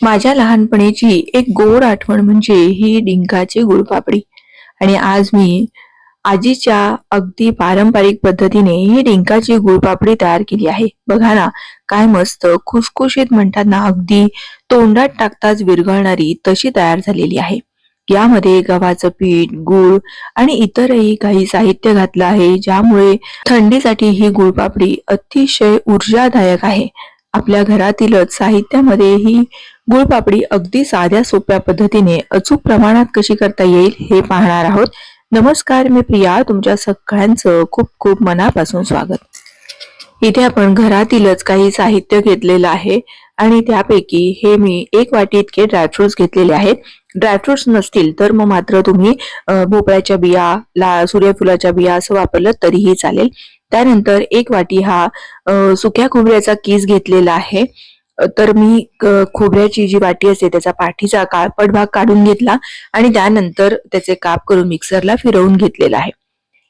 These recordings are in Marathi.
माझ्या लहानपणीची एक गोड आठवण म्हणजे ही डिंकाची गुळपापडी. आणि आज मी आजीच्या अगदी पारंपरिक पद्धतीने ही डिंकाची गुळपापडी तयार केली आहे. बघा ना काय मस्त खुसखुशीत म्हणतात ना अगदी तोंडात टाकताच विरघळणारी तशी तयार झालेली आहे. यामध्ये गव्हाचं पीठ गूळ आणि इतरही काही साहित्य घातलं आहे ज्यामुळे थंडीसाठी ही गुळपापडी अतिशय ऊर्जादायक आहे. आपल्या घरातीलच साहित्यामध्ये ही गुळपापडी अगदी साध्या सोप्या पद्धतीने अचूक प्रमाणात कशी करता येईल हे पाहणार आहोत. नमस्कार मी प्रिया. तुमच्या सगळ्यांचं खूप खूप मनापासून स्वागत. इथे आपण घरातीलच काही साहित्य घेतलेलं आहे आणि त्यापैकी हे मी एक वाटी इतके ड्रायफ्रुट्स घेतलेले आहेत. ड्रायफ्रुट्स नसतील तर मग मात्र तुम्ही भोपळ्याच्या बिया ला सूर्यफुलाच्या बिया असं वापरलं तरीही चालेल. त्यानंतर एक वाटी हा सुक्या खोबऱ्याचा केस घेतलेला आहे. तर मी खोबऱ्याची जी वाटी असते त्याचा पाठीचा काळपट भाग काढून घेतला आणि त्यानंतर त्याचे काप करून मिक्सरला फिरवून घेतलेला आहे.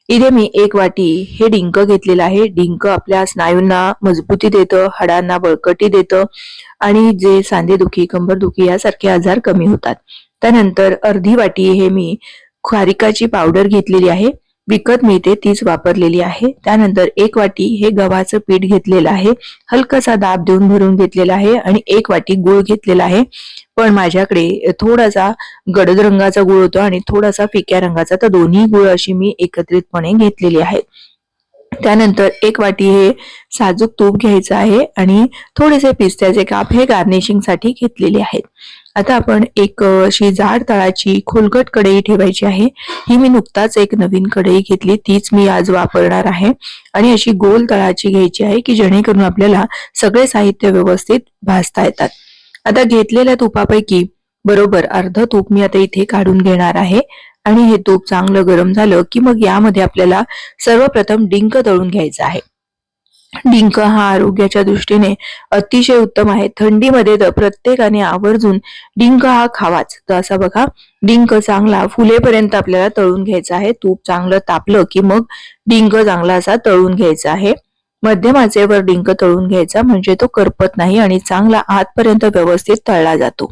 इथे मी एक वाटी हे डिंक घेतलेलं आहे. डिंक आपल्या स्नायूंना मजबूती देतं हाडांना बळकटी देतं आणि जे सांधेदुखी कंबरदुखी यासारखे आजार कमी होतात. त्यानंतर अर्धी वाटी हे मी खारिकाची पावडर घेतलेली आहे. विकत मिळते तीच वापरलेली आहे. त्यानंतर एक वाटी हे गव्हाचं पीठ घेतलेलं आहे. हलकासा दाब देऊन भरून घेतलेला आहे आणि एक वाटी गुळ घेतलेला आहे. पण माझ्याकडे थोडासा गडद रंगाचा गुळ होतो आणि थोडासा फिक्या रंगाचा तर दोन्ही गुळ अशी मी एकत्रितपणे घेतलेली आहे. त्यानंतर एक वाटी हे साजूक तूप घ्यायचं आहे आणि थोडेसे पिस्त्याचे काप हे गार्निशिंगसाठी घेतलेले आहेत. आता आपण एक अशी जाड तळाची खोलगट कढई ठेवायची आहे. ही मी नुकताच एक नवीन कढई घेतली तीच मी आज वापरणार आहे. आणि अशी गोल तळाची घ्यायची आहे की जेणेकरून आपल्याला सगळे साहित्य व्यवस्थित भाजता येतात. आता घेतलेल्या तुपापैकी बरोबर अर्ध तूप मी आता इथे काढून घेणार आहे. आणि हे तूप चांगलं गरम झालं की मग यामध्ये आपल्याला सर्वप्रथम डिंक तळून घ्यायचं आहे. डिंक हा आरोग्याच्या दृष्टीने अतिशय उत्तम आहे. थंडीमध्ये तर प्रत्येकाने आवर्जून डिंक हा खावाच. तर असा बघा डिंक चांगला फुलेपर्यंत आपल्याला तळून घ्यायचा आहे. तूप चांगलं तापलं की मग डिंक चांगला असा तळून घ्यायचा आहे. मध्यमाचेवर डिंक तळून घ्यायचा म्हणजे तो करपत नाही आणि चांगला आतपर्यंत व्यवस्थित तळला जातो.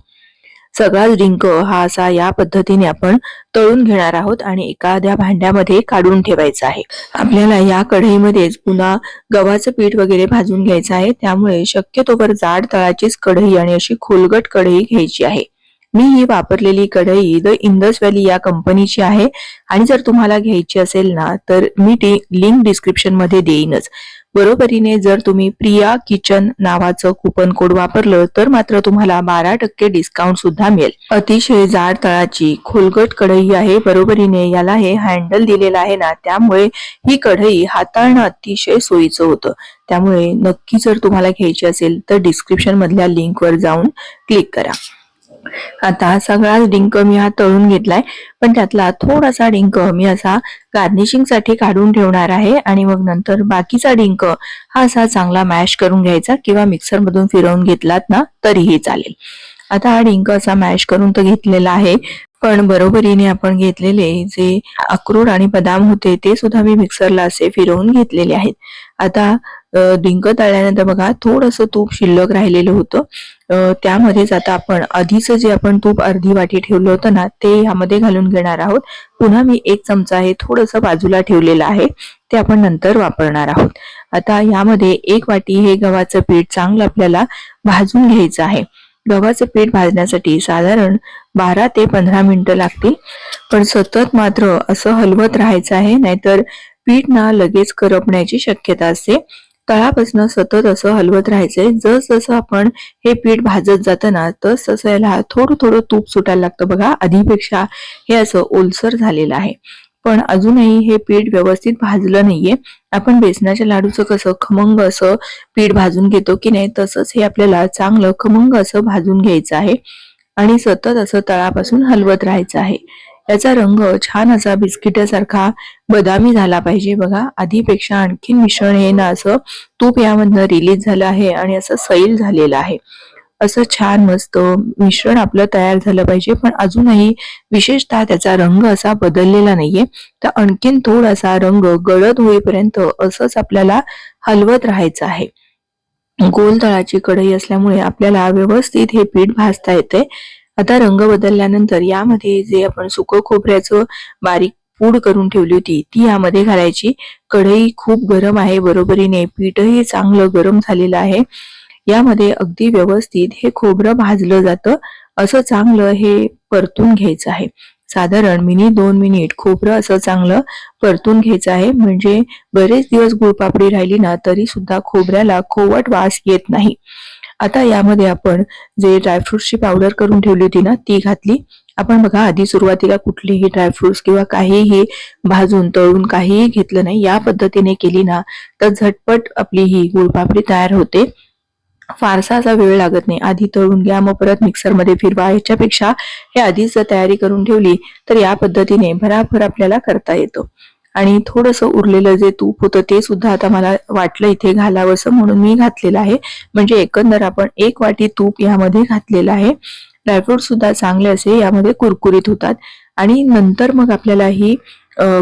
सगळाच डिंक हा असा या पद्धतीने आपण तळून घेणार आहोत आणि एखाद्या भांड्यामध्ये काढून ठेवायचा आहे. आपल्याला या कढईमध्येच पुन्हा गव्हाचं पीठ वगैरे भाजून घ्यायचं आहे. त्यामुळे शक्यतोवर जाड तळाचीच कढई आणि अशी खोलगट कढई घ्यायची आहे. मी ही वापरलेली कढई द इंडस व्हॅली या कंपनीची आहे. आणि जर तुम्हाला घ्यायची असेल ना तर मी ती लिंक डिस्क्रिप्शनमध्ये देईनच. बरोबरीने जर तुम्ही प्रिया किचन नावाचं कुपन कोड वापरलं तर मात्र तुम्हाला बारा टक्के डिस्काउंट सुद्धा मिळेल. अतिशय जाड तळाची खोलगट कढई आहे बरोबरीने याला हे हँडल दिलेलं आहे ना त्यामुळे ही कढई हाताळणं अतिशय सोयीचं होतं. त्यामुळे नक्की जर तुम्हाला घ्यायची असेल तर डिस्क्रिप्शन मधल्या लिंकवर जाऊन क्लिक करा. आता हा सगळाच डिंक मी हा तळून घेतलाय पण त्यातला थोडासा डिंक मी असा गार्निशिंगसाठी काढून ठेवणार आहे आणि मग नंतर बाकीचा डिंक हा असा चांगला मॅश करून घ्यायचा किंवा मिक्सर मधून फिरवून घेतलात ना तरीही चालेल. आता हा डिंक असा मॅश करून तर घेतलेला आहे पण बरोबरीने आपण घेतलेले जे अक्रोड आणि बदाम होते ते सुद्धा मी मिक्सरला असे फिरवून घेतलेले आहेत. आता डिंक तळल्यानंतर बघा थोडस तूप शिल्लक राहिलेलं होतं. त्यामध्येच आता आपण आधीच जे आपण तूप अर्धी वाटी ठेवलं होतं ना ते ह्यामध्ये घालून घेणार आहोत. पुन्हा मी एक चमचा हे थोडस बाजूला ठेवलेलं आहे ते आपण नंतर वापरणार आहोत. आता यामध्ये एक वाटी हे गव्हाचं पीठ चांगलं आपल्याला भाजून घ्यायचं आहे. गव्हाचं पीठ भाजण्यासाठी साधारण बारा ते पंधरा मिनिटं लागतील. पण सतत मात्र असं हलवत राहायचं आहे नाहीतर पीठ ना लगेच करपण्याची शक्यता असते. तळापासून सतत असं हलवत राहायचंय. जस जसं आपण हे पीठ भाजत जातं ना तस तसं याला थोडं थोडं तूप सुटायला लागतं बघा. आधीपेक्षा हे असं ओलसर झालेलं आहे. पण अजूनही हे पीठ व्यवस्थित भाजलं नाहीये. आपण बेसनाच्या लाडूचं कसं खमंग असं पीठ भाजून घेतो की नाही तसंच हे आपल्याला चांगलं खमंग असं भाजून घ्यायचं आहे. आणि सतत असं तळापासून हलवत राहायचं आहे. याचा रंग छान असा बिस्किटासारखा बदामी झाला पाहिजे. बघा आधीपेक्षा आणखीन मिश्रण हे ना असं तूप यामधनं रिलीज झालं आहे आणि असं सैल झालेलं आहे. असं छान मस्त मिश्रण आपलं तयार झालं पाहिजे पण अजूनही विशेषतः त्याचा रंग असा बदललेला नाहीये. तर आणखीन थोडासा रंग गळत होईपर्यंत असंच आपल्याला हलवत राहायचं आहे. गोल तळाची कढई असल्यामुळे आपल्याला व्यवस्थित हे पीठ भाजता येते आता रंग बदलल्यानंतर यामध्ये जे आपण सुकं खोबऱ्याचं बारीक पूड करून ठेवली होती ती यामध्ये घालायची. कढई खूप गरम आहे बरोबरीने पीठही चांगलं गरम झालेलं आहे. यामध्ये अगदी व्यवस्थित हे खोबरं भाजलं जातं. असं चांगलं हे परतून घ्यायचं आहे. साधारण मिनी दोन मिनिट खोबरं असं चांगलं परतून घ्यायचं आहे. म्हणजे बरेच दिवस गुळपापडी राहिली ना तरी सुद्धा खोबऱ्याला खोवट वास येत नाही. आता यामध्ये आपण जे ड्रायफ्रुट्सची पावडर करून ठेवली होती ना ती घातली. आपण बघा आधी सुरुवातीला कुठलेही ड्रायफ्रुट्स किंवा काहीही भाजून तळून काहीही घेतलं नाही. या पद्धतीने केली ना तर झटपट आपली ही गुळपापडी तयार होते. फारसा असा वेळ लागत नाही. आधी तळून घ्या मग परत मिक्सरमध्ये फिरवा. याच्यापेक्षा हे आधीच जर तयारी करून ठेवली तर या पद्धतीने भराभर आपल्याला करता येतो. आणि थोडंसं उरलेलं जे तूप होतं ते सुद्धा आता मला वाटलं इथे घालावंसं म्हणून मी घातलेलं आहे. म्हणजे एकंदर आपण एक वाटी तूप यामध्ये घातलेलं आहे. ड्रायफ्रूट सुद्धा चांगले असे यामध्ये कुरकुरीत होतात. आणि नंतर मग आपल्याला ही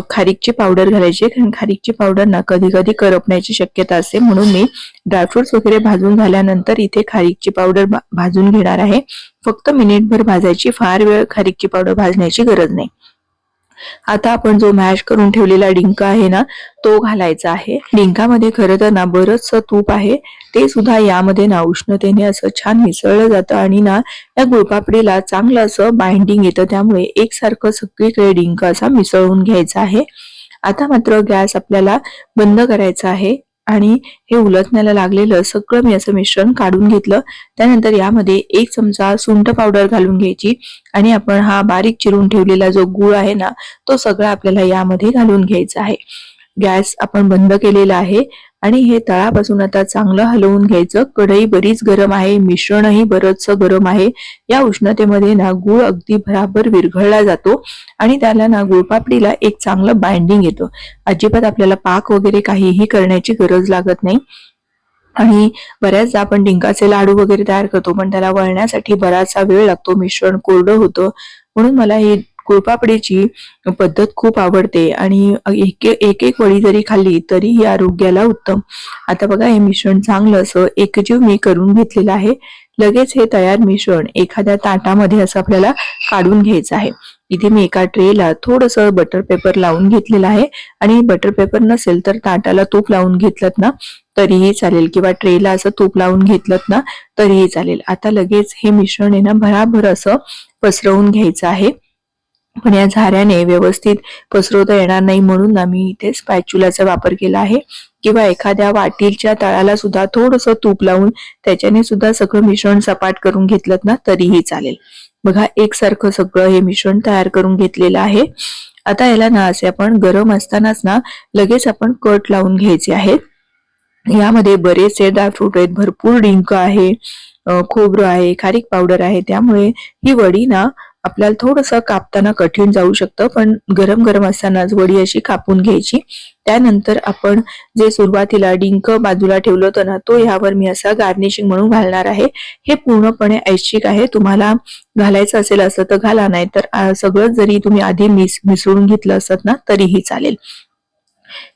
खारीकची पावडर घालायची कारण खारीकची पावडर ना कधी कधी करपण्याची शक्यता असते. म्हणून मी ड्रायफ्रुट्स वगैरे भाजून झाल्यानंतर इथे खारीकची पावडर भाजून घेणार आहे. फक्त मिनिटभर भाजायची. फार वेळ खारीकची पावडर भाजण्याची गरज नाही. आता आपण जो मॅश करून ठेवलेला डिंक आहे ना तो घालायचा आहे. डिंकामध्ये खरं तर ना बरंचसं तूप आहे ते सुद्धा यामध्ये ना उष्णतेने असं छान मिसळलं जातं आणि ना या गुळपापडीला चांगलं असं बाइंडिंग येतं त्यामुळे एकसारखं सगळीकडे डिंक असा मिसळून घ्यायचा आहे. आता मात्र गॅस आपल्याला बंद करायचा आहे. आणि हे उलटण्याला लागलेलं सगळं मी असं मिश्रण काढून घेतलं. त्यानंतर यामध्ये एक चमचा सुंठ पावडर घालून घ्यायची आणि आपण हा बारीक चिरून ठेवलेला जो गुळ आहे ना तो सगळा आपल्याला यामध्ये घालून घ्यायचा आहे. गॅस आपण बंद केलेला आहे. आणि हे तळापासून आता चांगलं हलवून घ्यायचं. कढई बरीच गरम आहे मिश्रणही बरंच गरम आहे. या उष्णतेमध्ये ना गुळ अगदी भराभर विरघळला जातो आणि त्याला ना गुळपापडीला एक चांगलं बाइंडिंग येतं. अजिबात आपल्याला पाक वगैरे काहीही करण्याची गरज लागत नाही. आणि बऱ्याचदा आपण डिंकाचे लाडू वगैरे तयार करतो पण त्याला वळण्यासाठी बराचसा वेळ लागतो मिश्रण कोरडं होतं. म्हणून मला हे गुळपापडीची पद्धत खूप आवडते. आणि एक एक एक वडी जरी खाल्ली तरी ही आरोग्याला उत्तम. आता बघा हे मिश्रण चांगलं असं एकजीव मी करून घेतलेलं आहे. लगेच हे तयार मिश्रण एखाद्या ताटामध्ये असं आपल्याला काढून घ्यायचं आहे. इथे मी एका ट्रेला थोडस बटर पेपर लावून घेतलेलं आहे. आणि बटर पेपर नसेल तर ताटाला तूप लावून घेतलं ना तरीही चालेल. किंवा ट्रेला असं तूप लावून घेतलं ना तरीही चालेल. आता लगेच हे मिश्रण आहे ना भराभर असं पसरवून घ्यायचं आहे. पण या झाऱ्याने व्यवस्थित पसरवता येणार नाही म्हणून ना मी इथे स्पॅच्युलाचा वापर केला आहे. किंवा एखाद्या वाटीच्या तळाला सुद्धा थोडस तूप लावून त्याच्याने सुद्धा सगळं मिश्रण सपाट करून घेतलं ना तरीही चालेल. बघा एकसारखं सगळं हे मिश्रण तयार करून घेतलेलं आहे. आता याला ना असे आपण गरम असतानाच ना लगेच आपण कट लावून घ्यायचे आहेत. यामध्ये बरेचसे ड्रायफ्रूट आहेत भरपूर डिंक आहे खोबरं आहे खारीक पावडर आहे. त्यामुळे ही वडी ना आपल्याला थोडस कापताना कठीण जाऊ शकतं पण गरम गरम असतानाच वडी अशी कापून घ्यायची. त्यानंतर आपण जे सुरुवातीला डिंक बाजूला ठेवलं होतं ना तो ह्यावर मी असा गार्निशिंग म्हणून घालणार आहे. हे पूर्णपणे ऐच्छिक आहे. तुम्हाला घालायचं असेल असं तर घाला नाही तर सगळं जरी तुम्ही आधी मिस मिसळून घेतलं असत ना तरीही चालेल.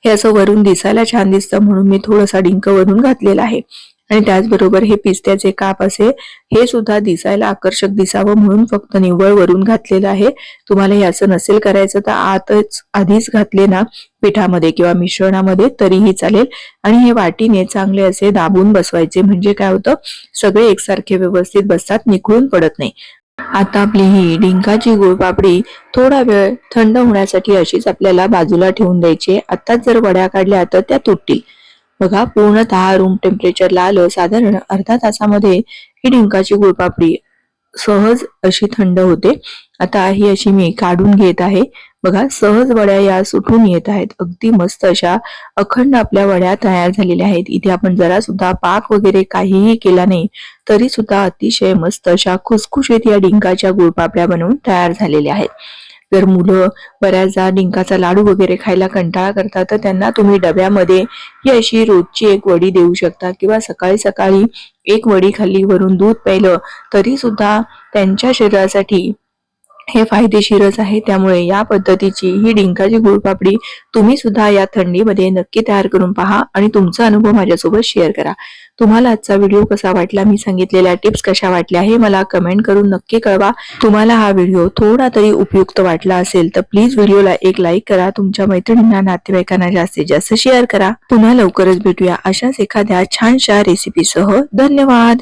हे असं वरून दिसायला छान दिसतं म्हणून मी थोडासा डिंक वरून घातलेला आहे. आणि त्याचबरोबर हे पिस्त्याचे काप असे हे सुद्धा दिसायला आकर्षक दिसावं म्हणून फक्त निव्वळ वरून घातलेलं आहे. तुम्हाला हे असं नसेल करायचं तर आतच आधीच घातले ना पिठामध्ये किंवा मिश्रणामध्ये तरीही चालेल. आणि हे वाटीने चांगले असे दाबून बसवायचे. म्हणजे काय होतं? सगळे एकसारखे व्यवस्थित बसतात निखळून पडत नाही. आता आपली ही डिंकाची गुळपापडी थोडा वेळ थंड होण्यासाठी अशीच आपल्याला बाजूला ठेवून द्यायची आताच जर वड्या काढल्या तर त्या तुटतील. बघा पूर्णतः रूम टेम्परेचरला आलं. साधारण अर्धा तासामध्ये ही डिंकाची गुळपापडी सहज अशी थंड होते. आता ही अशी मी काढून घेत आहे. बघा सहज वड्या या सुटून येत आहेत. अगदी मस्त अशा अखंड आपल्या वड्या तयार झालेल्या आहेत. इथे आपण जरा सुद्धा पाक वगैरे काहीही केला नाही तरी सुद्धा अतिशय मस्त अशा खुसखुशीत या डिंकाच्या गुळपापड्या बनवून तयार झालेल्या आहेत. जर मुलं बऱ्याचदा डिंकाचा लाडू वगैरे खायला कंटाळा करतात तर त्यांना तुम्ही डब्यामध्ये ही अशी रोजची एक वडी देऊ शकता किंवा सकाळी सकाळी एक वडी खाल्ली वरून दूध प्यायलं तरी सुद्धा त्यांच्या शरीरासाठी हे फायदेशीरच आहे. त्यामुळे या पद्धतीची ही डिंकाची गुळपापडी तुम्ही सुद्धा या थंडीमध्ये नक्की तयार करून पहा आणि तुमचा अनुभव माझ्यासोबत शेअर करा. तुम्हाला आजचा व्हिडिओ कसा वाटला? मी सांगितलेल्या टिप्स कशा वाटल्या हे मला कमेंट करून नक्की कळवा. तुम्हाला हा व्हिडिओ थोडा तरी उपयुक्त वाटला असेल तर प्लीज व्हिडिओला एक लाईक करा. तुमच्या मैत्रिणींना नातेवाईकांना जास्तीत जास्त शेअर करा. पुन्हा लवकरच भेटूया अशाच एखाद्या छानशा रेसिपीसह. धन्यवाद!